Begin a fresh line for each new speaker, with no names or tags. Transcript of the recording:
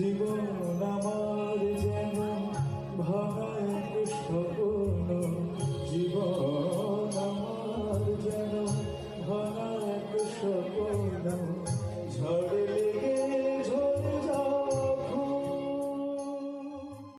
জীবন আমার যেন ভাঙা এক স্বপ্ন জীবন আমার যেন ভাঙা এক